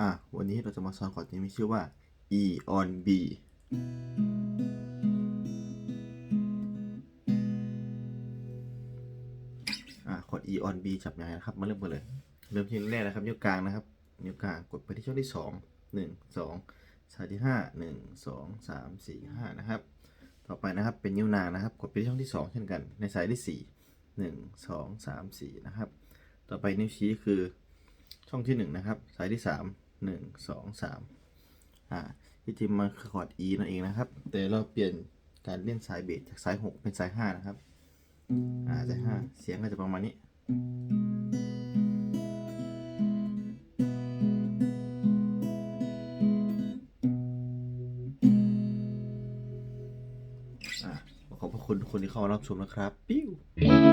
อะ วันนี้เราจะมาสอนคอร์ดที่มีชื่อว่า E on B อะคอร์ด E on B จับยังไงนะครับ มาเริ่มกันเลย เริ่มที่นิ้วแรกนะครับ นิ้วกลางนะครับ นิ้วกลางกดไปที่ช่องที่สองหนึ่งสองสายที่ห้าหนึ่งสองสามสี่ห้านะครับ ต่อไปนะครับ เป็นนิ้วนางนะครับ กดไปที่ช่องที่สองเช่นกัน ในสายที่สี่หนึ่งสองสามสี่นะครับ ต่อไปนิ้วชี้คือช่องที่หนึ่งนะครับ สายที่สาม หนึ่งสองสามอ่าที่จริงมันคือคอร์ด E นั่นเองนะครับ แต่เราเปลี่ยนการเล่นสายเบสจากสายหกเป็นสายห้านะครับ อ่าสายห้าเสียงก็จะประมาณนี้อ่าขอบพระคุณคนที่เข้ามารับชมนะครับ ปิ้ว